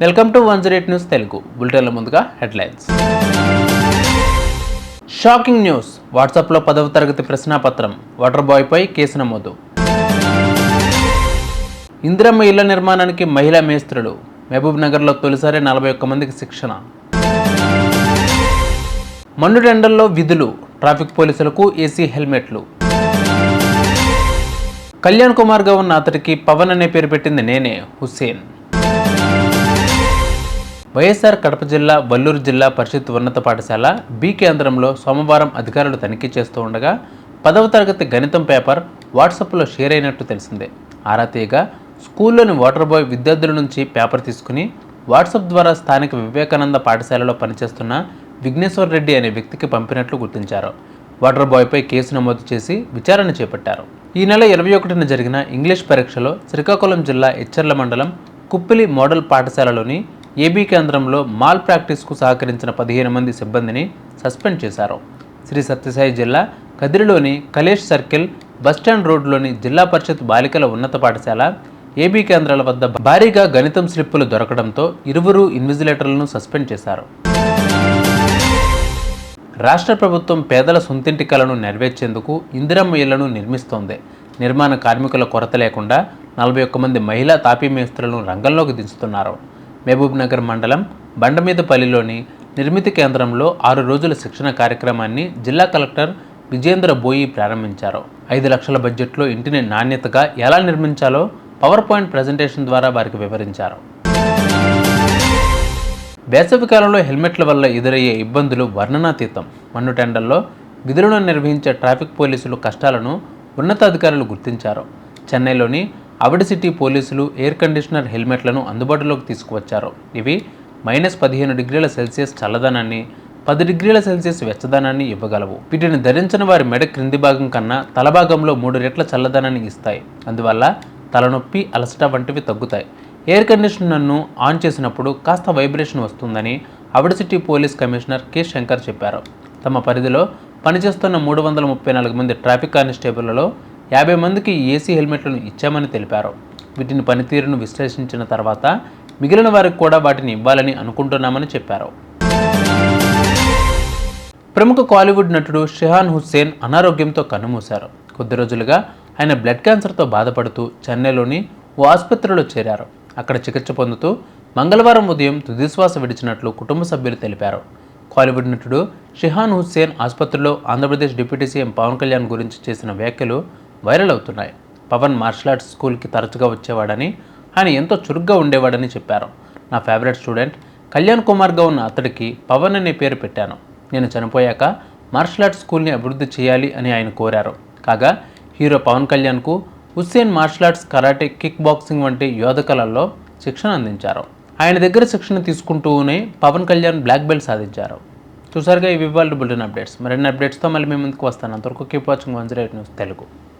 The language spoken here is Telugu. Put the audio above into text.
Welcome to one zero eight news Telugu. బులెటిన్ల ముందుగా హెడ్లైన్స్. Shocking news. వాట్సాప్లో పదవ తరగతి ప్రశ్నాపత్రం. వాటర్ బాయ్పై కేసు నమోదు. ఇందిరమ్మ ఇళ్ళ నిర్మాణానికి మహిళా మేస్త్రులు. మహబూబ్ నగర్లో తొలిసారి నలభై ఒక్క మందికి శిక్షణ. మండుటెండల్లో విధులు. ట్రాఫిక్ పోలీసులకు ఏసీ హెల్మెట్లు. కళ్యాణ్ కుమార్గా ఉన్న అతడికి పవన్ అనే పేరు పెట్టింది నేనే హుస్సేన్. వైఎస్ఆర్ కడప జిల్లా వల్లూరు జిల్లా పరిషత్ ఉన్నత పాఠశాల బి కేంద్రంలో సోమవారం అధికారులు తనిఖీ చేస్తూ ఉండగా పదవ తరగతి గణితం పేపర్ వాట్సాప్లో షేర్ అయినట్టు తెలిసిందే. ఆరా తీయగా స్కూల్లోని వాటర్ బాయ్ విద్యార్థుల నుంచి పేపర్ తీసుకుని వాట్సాప్ ద్వారా స్థానిక వివేకానంద పాఠశాలలో పనిచేస్తున్న విఘ్నేశ్వర్ రెడ్డి అనే వ్యక్తికి పంపినట్లు గుర్తించారు. వాటర్ బాయ్పై కేసు నమోదు చేసి విచారణ చేపట్టారు. ఈ నెల ఇరవై ఒకటిన జరిగిన ఇంగ్లీష్ పరీక్షలో శ్రీకాకుళం జిల్లా ఎచ్చర్ల మండలం కుప్పిలి మోడల్ పాఠశాలలోని ఏబీ కేంద్రంలో మాల్ ప్రాక్టీస్కు సహకరించిన పదిహేను మంది సిబ్బందిని సస్పెండ్ చేశారు. శ్రీ సత్యసాయి జిల్లా కదిరిలోని కలేష్ సర్కిల్ బస్టాండ్ రోడ్లోని జిల్లా పరిషత్ బాలికల ఉన్నత పాఠశాల ఏబీ కేంద్రాల వద్ద భారీగా గణితం స్లిప్పులు దొరకడంతో ఇరువురు ఇన్విజిలేటర్లను సస్పెండ్ చేశారు. రాష్ట్ర ప్రభుత్వం పేదల సొంతింటి కలను నెరవేర్చేందుకు ఇందిరమ్మ ఇళ్ళను నిర్మిస్తోంది. నిర్మాణ కార్మికుల కొరత లేకుండా నలభై ఒక్క మంది మహిళా తాపీ మేస్త్రులను రంగంలోకి దించుతున్నారు. మహబూబ్నగర్ మండలం బండమీదపల్లిలోని నిర్మితి కేంద్రంలో ఆరు రోజుల శిక్షణ కార్యక్రమాన్ని జిల్లా కలెక్టర్ విజేంద్ర బోయి ప్రారంభించారు. ఐదు లక్షల బడ్జెట్లో ఇంటిని నాణ్యతగా ఎలా నిర్మించాలో పవర్ పాయింట్ ప్రజెంటేషన్ ద్వారా వారికి వివరించారు. వేసవికాలంలో హెల్మెట్ల వల్ల ఎదురయ్యే ఇబ్బందులు వర్ణనాతీతం. మన్నుటెండల్లో విధులను నిర్వహించే ట్రాఫిక్ పోలీసులు కష్టాలను ఉన్నతాధికారులు గుర్తించారు. చెన్నైలోని అవిడి సిటీ పోలీసులు ఎయిర్ కండిషనర్ హెల్మెట్లను అందుబాటులోకి తీసుకువచ్చారు. ఇవి మైనస్ పదిహేను డిగ్రీల సెల్సియస్ చల్లదనాన్ని పది డిగ్రీల సెల్సియస్ వెచ్చదనాన్ని ఇవ్వగలవు. వీటిని ధరించిన వారి మెడ క్రింది భాగం కన్నా తలభాగంలో మూడు రెట్ల చల్లదనాన్ని ఇస్తాయి. అందువల్ల తలనొప్పి అలసట వంటివి తగ్గుతాయి. ఎయిర్ కండిషనర్ను ఆన్ చేసినప్పుడు కాస్త వైబ్రేషన్ వస్తుందని Avadi city police commissioner K. Shankar చెప్పారు. తమ పరిధిలో పనిచేస్తున్న మూడు వందల ముప్పై నాలుగు మంది ట్రాఫిక్ కానిస్టేబుళ్ళలో యాభై మందికి ఏసీ హెల్మెట్లను ఇచ్చామని తెలిపారు. వీటిని పనితీరును విశ్లేషించిన తర్వాత మిగిలిన వారికి కూడా వాటిని ఇవ్వాలని అనుకుంటున్నామని చెప్పారు. ప్రముఖ కాలీవుడ్ నటుడు షెహాన్ హుస్సేన్ అనారోగ్యంతో కన్నుమూశారు. కొద్ది రోజులుగా ఆయన బ్లడ్ క్యాన్సర్తో బాధపడుతూ చెన్నైలోని ఓ ఆసుపత్రిలో చేరారు. అక్కడ చికిత్స పొందుతూ మంగళవారం ఉదయం తుదిశ్వాస విడిచినట్లు కుటుంబ సభ్యులు తెలిపారు. కాలీవుడ్ నటుడు షిహాన్ హుస్సేన్ ఆసుపత్రిలో ఆంధ్రప్రదేశ్ డిప్యూటీ సీఎం పవన్ కళ్యాణ్ గురించి చేసిన వ్యాఖ్యలు వైరల్ అవుతున్నాయి. పవన్ మార్షల్ ఆర్ట్స్ స్కూల్కి తరచుగా వచ్చేవాడని ఆయన ఎంతో చురుగ్గా ఉండేవాడని చెప్పారు. నా ఫేవరెట్ స్టూడెంట్ కళ్యాణ్ కుమార్గా ఉన్న అతడికి పవన్ అనే పేరు పెట్టాను. నేను చనిపోయాక మార్షల్ ఆర్ట్స్ స్కూల్ని అభివృద్ధి చేయాలి అని ఆయన కోరారు. కాగా హీరో పవన్ కళ్యాణ్కు Hussain martial arts karate kick boxing వంటి యోధ కళల్లో శిక్షణ అందించారు. ఆయన దగ్గర శిక్షణ తీసుకుంటూనే పవన్ కళ్యాణ్ బ్లాక్ బెల్ట్ సాధించారు. చూసారుగా ఇవి ఇవ్వాలి బుల్టన్ అప్డేట్స్. మరిన్ని అప్డేట్స్తో మళ్ళీ మీ ముందుకు వస్తాను. అంతవరకు keep watching one zero eight news Telugu.